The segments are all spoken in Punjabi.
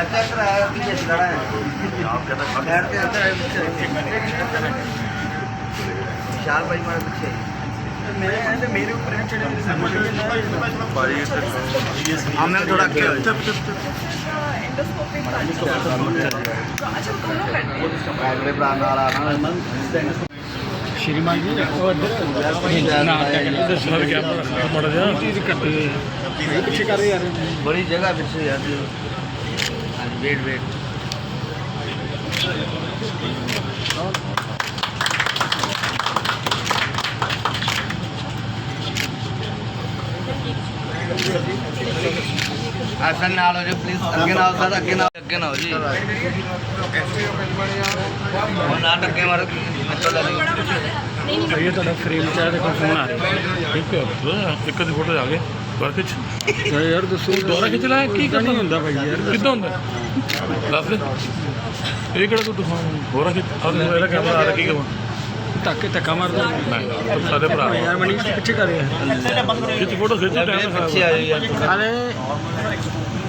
लगता है आया पीछे से खड़ा है आप कहता बैठते आता है विशाल भाई मारा पीछे हमने थोड़ा किया श्रीमान जी बड़ी जगह पिछले जाती है वेट वेट ऐसा ना लो जी प्लीज अगे ना सर अगे ना अगे ना हो जी वो ना टक्के मारो मतलब ਇਹ ਤੁਹਾਡਾ ਫਰੇਮ ਚ ਆ ਦੇਖੋ ਫੋਨ ਆ ਰਿਹਾ ਇੱਕ ਇੱਕ ਦੀ ਫੋਟੋ ਆ ਗਏ ਦੁਬਾਰਾ ਖਿੱਚ ਯਾਰ ਦੱਸੋ। ਦੁਬਾਰਾ ਖਿੱਚ ਲੈ ਕੀ ਕਰਨਾ ਹੁੰਦਾ ਭਾਈ ਯਾਰ। ਕਿੱਦਾਂ ਹੁੰਦਾ? ਦੱਸ ਦੇ। ਇਹ ਕਿਹੜਾ ਤੂੰ ਦੁਖਾਂ ਦੁਬਾਰਾ ਖਿੱਚ ਆ ਤੂੰ ਇਹਦਾ ਕੈਮਰਾ ਆ ਰਿਹਾ ਕੀ ਕਰਾਂ ਧੱਕੇ ਧੱਕਾ ਮਾਰਦਾ ਨਹੀਂ ਸਾਡੇ ਭਰਾ। ਯਾਰ ਮਣੀ ਪਿੱਛੇ ਕਰ ਰਿਹਾ। ਖਿੱਚ ਫੋਟੋ ਖਿੱਚ ਟਾਈਮ ਪਿੱਛੇ ਆ ਜਾ ਯਾਰ। ਅਰੇ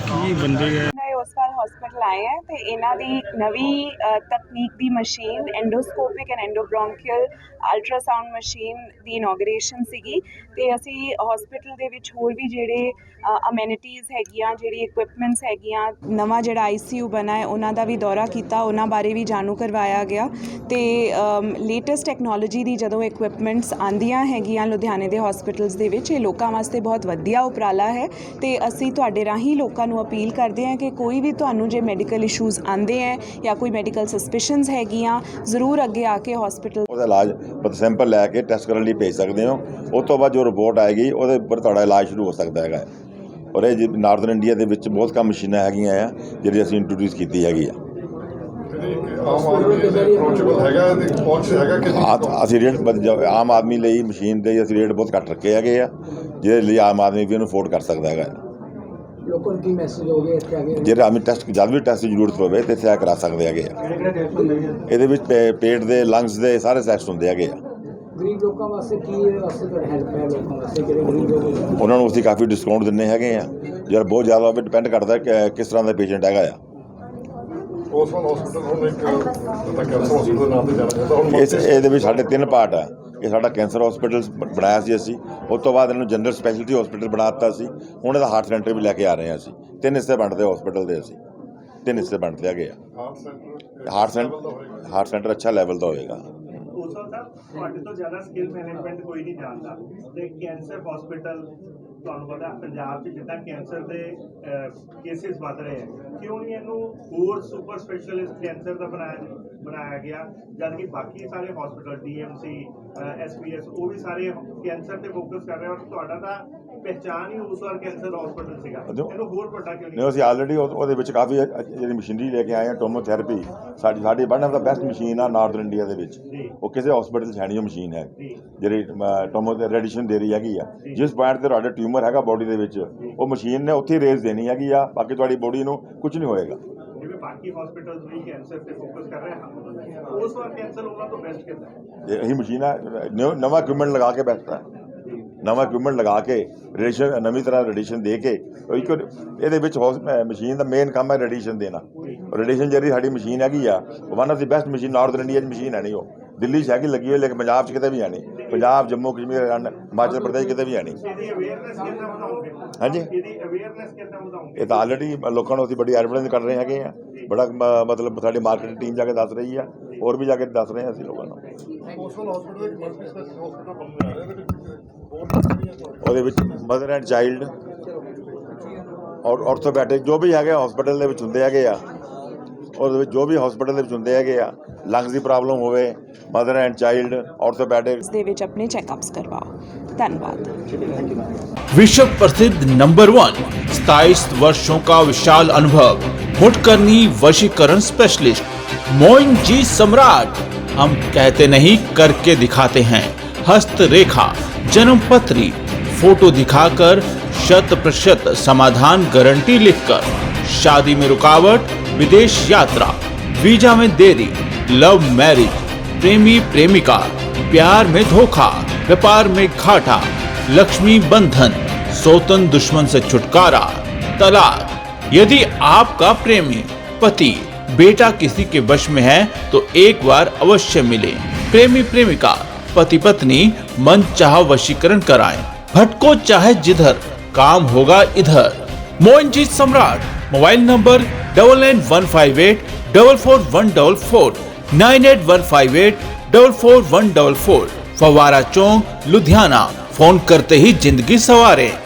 ਕੀ ਬੰਦੇ ਆ। ਹਸਪੀਟਲ ਆਏ ਹੈ ਤੇ ਇਹਨਾਂ ਦੀ ਨਵੀਂ ਤਕਨੀਕ ਦੀ machine endoscopic and endobronchial ultrasound machine the inauguration ਸੀਗੀ ਤੇ ਅਸੀਂ ਹਸਪੀਟਲ ਦੇ ਵਿੱਚ ਹੋਰ ਵੀ ਜਿਹੜੇ ਅਮੈਨਿਟੀਜ਼ ਹੈਗੀਆਂ, ਜਿਹੜੀ ਇਕਵਿਪਮੈਂਟਸ ਹੈਗੀਆਂ, ਨਵਾਂ ਜਿਹੜਾ ਆਈਸੀਯੂ ਬਣਾ ਹੈ, ਉਹਨਾਂ ਦਾ ਵੀ ਦੌਰਾ ਕੀਤਾ, ਉਹਨਾਂ ਬਾਰੇ ਵੀ ਜਾਣੂ ਕਰਵਾਇਆ ਗਿਆ ਤੇ ਲੇਟੈਸਟ ਟੈਕਨੋਲੋਜੀ ਦੀ ਜਦੋਂ ਇਕਵਿਪਮੈਂਟਸ ਆਂਦੀਆਂ ਹੈਗੀਆਂ ਲੁਧਿਆਣੇ ਦੇ ਹਸਪੀਟਲਸ ਦੇ ਵਿੱਚ, ਇਹ ਲੋਕਾਂ ਵਾਸਤੇ ਬਹੁਤ ਵਧੀਆ ਉਪਰਾਲਾ ਹੈ ਤੇ ਅਸੀਂ ਤੁਹਾਡੇ ਰਾਹੀਂ ਲੋਕਾਂ ਨੂੰ ਅਪੀਲ ਕਰਦੇ ਹਾਂ ਕਿ ਕੋਈ ਵੀ ਤੁਹਾਨੂੰ ਜੇ ਮੈਡੀਕਲ ਇਸ਼ੂਜ਼ ਆਂਦੇ ਹੈ ਜਾਂ ਕੋਈ ਮੈਡੀਕਲ ਸਸਪੀਸ਼ਨਸ ਹੈਗੀਆਂ, ਜ਼ਰੂਰ ਅੱਗੇ ਆ ਕੇ ਹਸਪੀਟਲ ਉਹਦਾ ਇਲਾਜ ਮਤਲਬ ਸੈਂਪਲ ਲੈ ਕੇ ਟੈਸਟ ਕਰਨ ਲਈ ਭੇਜ ਸਕਦੇ ਹੋ। ਉਸ ਤੋਂ ਬਾਅਦ ਜੋ ਰਿਪੋਰਟ ਆਏਗੀ, ਉਹਦੇ ਉੱਪਰ ਤੁਹਾਡਾ ਇਲਾਜ ਸ਼ੁਰੂ ਹੋ ਸਕਦਾ ਹੈਗਾ। ਔਰ ਇਹ ਨਾਰਥਰਨ ਇੰਡੀਆ ਦੇ ਵਿੱਚ ਬਹੁਤ ਕਮ ਮਸ਼ੀਨਾਂ ਹੈਗੀਆਂ ਆ, ਜਿਹੜੀ ਅਸੀਂ ਇੰਟਰੋਡਿਊਸ ਕੀਤੀ ਹੈਗੀ ਆ। ਅਸੀਂ ਰੇਟ ਆਮ ਆਦਮੀ ਲਈ ਮਸ਼ੀਨ ਦੇ ਅਸੀਂ ਰੇਟ ਬਹੁਤ ਘੱਟ ਰੱਖੇ ਹੈਗੇ ਆ, ਜਿਹਦੇ ਲਈ ਆਮ ਆਦਮੀ ਵੀ ਉਹਨੂੰ ਅਫੋਰਡ ਕਰ ਸਕਦਾ ਹੈਗਾ। ਲੋਕਾਂ ਨੂੰ ਕੀ ਮੈਸੇਜ ਹੋ ਗਿਆ ਇੱਥੇ ਆ ਕੇ? ਜਿਹੜੇ ਆਦਮੀ ਟੈਸਟ ਜਦ ਵੀ ਟੈਸਟ ਦੀ ਜ਼ਰੂਰਤ ਪਵੇ ਤੇ ਇੱਥੇ ਆ ਕਰਾ ਸਕਦੇ ਹੈਗੇ ਆ। ਇਹਦੇ ਵਿੱਚ ਪੇ- ਪੇਟ ਦੇ ਲੰਗਸ ਦੇ ਸਾਰੇ ਟੈਸਟ ਹੁੰਦੇ ਹੈਗੇ ਆ। ਗਰੀਬ ਲੋਕਾਂ ਵਾਸਤੇ ਕੀ ਇਹਦੇ ਵਾਸਤੇ ਤੁਹਾਡੀ ਹੈਲਪ ਹੈ ਲੋਕਾਂ ਵਾਸਤੇ? ਜਿਹੜੇ ਗਰੀਬ ਲੋਕ ਨੇ? ਉਹਨਾਂ ਨੂੰ ਅਸੀਂ ਕਾਫੀ ਡਿਸਕਾਊਂਟ ਦਿੰਨੇ ਹੈਗੇ ਆ। ਯਾਰ ਬਹੁਤ ਜ਼ਿਆਦਾ ਉਹ ਡਿਪੈਂਡ ਕਰਦਾ ਕਿ ਕਿਸ ਤਰ੍ਹਾਂ ਦਾ ਪੇਸ਼ੈਂਟ ਹੈਗਾ ਆ। ਉਸਮਾਨ ਹਸਪੀਟਲ ਹੁਣ ਇੱਕ ਜਿੱਦਾਂ ਕੈਂਸਰ ਹਸਪੀਟਲ ਨਾਮ ਤੇ ਜਾਣਾ ਚਾਹੁੰਦਾ ਹੁਣ ਇਸ ਇਹਦੇ ਵਿੱਚ ਸਾਡੇ ਤਿੰਨ ਪਾਰਟ ਆ। ਇਹ ਸਾਡਾ ਕੈਂਸਰ ਹਸਪੀਟਲ ਬਣਾਇਆ ਸੀ ਅਸੀਂ। ਉਸ ਤੋਂ ਬਾਅਦ ਇਹਨੂੰ ਜਨਰਲ ਸਪੈਸ਼ਲਿਟੀ ਹਸਪੀਟਲ ਬਣਾ ਦਿੱਤਾ ਸੀ। ਹੁਣ ਇਹਦਾ ਹਾਰਟ ਸੈਂਟਰ ਵੀ ਲੈ ਕੇ ਆ ਰਹੇ ਹਾਂ ਅਸੀਂ। ਤਿੰਨ ਹਿੱਸੇ ਬਣਦੇ ਹਸਪੀਟਲ ਦੇ ਅਸੀਂ। ਤਿੰਨ ਹਿੱਸੇ ਬਣਦੇ ਹੈਗੇ ਆ heart centre heart centre heart centre ਅੱਛਾ ਲੈਵਲ ਦਾ ਹੋਏਗਾ। ਉਸਲ ਸਾਹਿਬ ਤੁਹਾਡੇ ਤੋਂ ਜ਼ਿਆਦਾ ਸਕਿੱਲ ਮੈਨੇਜਮੈਂਟ ਕੋਈ ਨਹੀਂ ਜਾਣਦਾ। ਤੇ ਕੈਂਸਰ ਹਸਪੀਟਲ ਤੁਹਾਨੂੰ ਪਤਾ ਪੰਜਾਬ 'ਚ ਜਿੱਦਾਂ ਕੈਂਸਰ ਦੇ ਕੇਸਿਸ ਵੱਧ ਰਹੇ ਆ। ਕਿਉਂ ਨਹੀਂ ਇਹਨੂੰ ਹੋਰ ਸੁਪਰ ਸਪੈਸ਼ਲਿਸਟ ਕੈਂਸਰ ਦਾ ਬਣਾਇਆ ਬਣਾਇਆ ਗਿਆ ਜਦ ਕਿ ਬਾਕੀ ਸਾਰੇ ਹਸਪੀਟਲ ਡੀਐਮਸੀ ਐਸਪੀਐਸ ਉਹ ਵੀ ਸਾਰੇ ਕੈਂਸਰ ਤੇ ਫੋਕਸ ਕਰ ਰਹੇ ਔਰ ਤੁਹਾਡਾ ਤਾਂ ਪਹਿਚਾਨ ਹੀ ਉਸ ਵਾਰ ਕੈਂਸਰ ਹਸਪੀਟਲ ਸੀਗਾ। ਇਹਨੂੰ ਹੋਰ ਵੱਡਾ ਕਿਉਂ ਨਹੀਂ ਅਸੀਂ ਆਲਰੇਡੀ ਉਹਦੇ ਵਿੱਚ ਕਾਫੀ ਜਿਹੜੀ ਮਸ਼ੀਨਰੀ ਲੈ ਕੇ ਆਏ ਆ ਟੋਮੋਥੈਰੇਪੀ ਸਾਡੀ ਸਾਡੀ one of the best machine ਆ ਨਾਰਥਰਨ ਇੰਡੀਆ ਦੇ ਵਿੱਚ। ਉਹ ਕਿਸੇ ਹਸਪੀਟਲ 'ਚ ਹੈ ਨਹੀਂ ਉਹ ਮਸ਼ੀਨ ਹੈ। ਜਿਹੜੀ ਟੋਮੋ ਰੈਡੀਸ਼ਨ ਦੇ ਰਹੀ ਹੈਗੀ ਆ। ਜਿਸ ਪੁਆਇੰਟ ਤੇ ਤੁਹਾਡਾ ਟਿਊਮਰ ਹੈਗਾ ਬੋਡੀ ਦੇ ਵਿੱਚ ਉਹ ਮਸ਼ੀਨ ਨੇ ਉੱਥੇ ਰੇਜ਼ ਦੇਣੀ ਹੈਗੀ ਆ। ਬਾਕੀ ਤੁਹਾਡੀ ਬੋਡੀ ਨੂੰ ਕੁਝ ਨਹੀਂ ਹੋਏਗਾ। ਬਾਕੀ ਹਸਪੀਟਲਸ ਵੀ ਕੈਂਸਰ ਤੇ ਫੋਕਸ ਕਰ ਰਹੇ ਹਨ ਉਸ ਵਾਰ ਕੈਂਸਰ ਉਹਨਾਂ ਤੋਂ ਬੈਸਟ ਕਿੱਦਾਂ ਹੈ ਇਹ ਮਸ਼ੀਨ ਨਿਊ- ਨਵਾਂ ਇਕਵਿਪਮੈਂਟ ਲਗਾ ਕੇ ਬੈਠਾ ਨਵਾਂ ਇਕਵਿਪਮੈਂਟ ਲਗਾ ਕੇ ਰੇਡੀਏਸ਼ਨ ਨਵੀਂ ਤਰ੍ਹਾਂ ਰੇਡੀਏਸ਼ਨ ਦੇ ਕੇ ਇੱਕ ਇਹਦੇ ਵਿੱਚ ਮਸ਼ੀਨ ਦਾ ਮੇਨ ਕੰਮ ਹੈ ਰੇਡੀਏਸ਼ਨ ਦੇਣਾ। ਰੇਡੀਏਸ਼ਨ ਜਿਹੜੀ ਸਾਡੀ ਮਸ਼ੀਨ ਹੈਗੀ ਆ one of the best machine northern India 'ਚ ਮਸ਼ੀਨ ਹੈ ਨਹੀਂ ਉਹ। ਦਿੱਲੀ 'ਚ ਹੈਗੀ ਲੱਗੀ ਹੋਈ ਲੇਕਿਨ ਪੰਜਾਬ 'ਚ ਕਿਤੇ ਵੀ ਨਹੀਂ ਪੰਜਾਬ ਜੰਮੂ ਕਸ਼ਮੀਰ ਹਿਮਾਚਲ ਪ੍ਰਦੇਸ਼ ਕਿਤੇ ਵੀ ਵਧਾਉਂਗੇ ਹਾਂਜੀ। ਇਹਦੀ ਅਵੇਅਰਨੈਸ ਕਿੰਨਾ ਵਧਾਉਂਗੇ ਇਹ ਤਾਂ ਆਲਰੇਡੀ ਲੋਕਾਂ ਨੂੰ ਅਸੀਂ ਬੜੀ ਐਡਵਰਟਾਈਜ਼ ਕਰ ਰਹੇ ਹੈਗੇ ਆ। ਬੜਾ ਮਤਲਬ ਸਾਡੀ ਮਾਰਕੀਟਿੰਗ ਟੀਮ ਜਾ ਕੇ ਦੱਸ ਰਹੀ ਆ। ਹੋਰ ਵੀ ਜਾ ਕੇ ਦੱਸ ਰਹੇ ਆ ਅਸੀਂ ਲੋਕਾਂ ਨੂੰ। ਉਹਦੇ ਵਿੱਚ ਮਦਰ ਐਂਡ ਚਾਈਲਡ ਔਰ ਆਰਥੋਪੈਡਿਕ ਜੋ ਵੀ ਹੈਗੇ ਹਸਪੀਟਲ ਦੇ ਵਿੱਚ ਹੁੰਦੇ ਹੈਗੇ ਆ। ਉਹਦੇ ਵਿੱਚ ਜੋ ਵੀ ਹਸਪੀਟਲ ਦੇ ਵਿੱਚ ਹੁੰਦੇ ਹੈਗੇ ਆ ਲੰਗਸ ਦੀ ਪ੍ਰੋਬਲਮ ਹੋਵੇ ਮਦਰ ਐਂਡ ਚਾਈਲਡ ਆਰਥੋਪੈਡਿਕ ਦੇ ਵਿੱਚ ਆਪਣੇ ਚੈੱਕਅਪਸ ਕਰਵਾਓ ਧੰਨਵਾਦ विश्व प्रसिद्ध नंबर वन सताइस वर्षों का विशाल अनुभव हुटकर्नी वशीकरण स्पेशलिस्ट मोइन जी सम्राट हम कहते नहीं करके दिखाते हैं हस्त रेखा जन्म पत्री फोटो दिखाकर शत प्रतिशत समाधान गारंटी लिखकर शादी में रुकावट विदेश यात्रा, वीज़ा में देरी, लव मैरिज, प्रेमी प्रेमिका, प्यार में धोखा, व्यापार में घाटा, लक्ष्मी बंधन, सौतन दुश्मन से छुटकारा, तलाक। यदि आपका प्रेमी पति बेटा किसी के वश में है तो एक बार अवश्य मिले। प्रेमी प्रेमिका, पति पत्नी, मन चाह वशीकरण कराएँ। भटको चाहे जिधर, काम होगा इधर। Mohanjit Samrat, mobile number double nine one five eight double four one double four nine eight one five eight double four one double four फवारा चौक, लुधियाना। फ़ोन करते ही ज़िंदगी सवारे।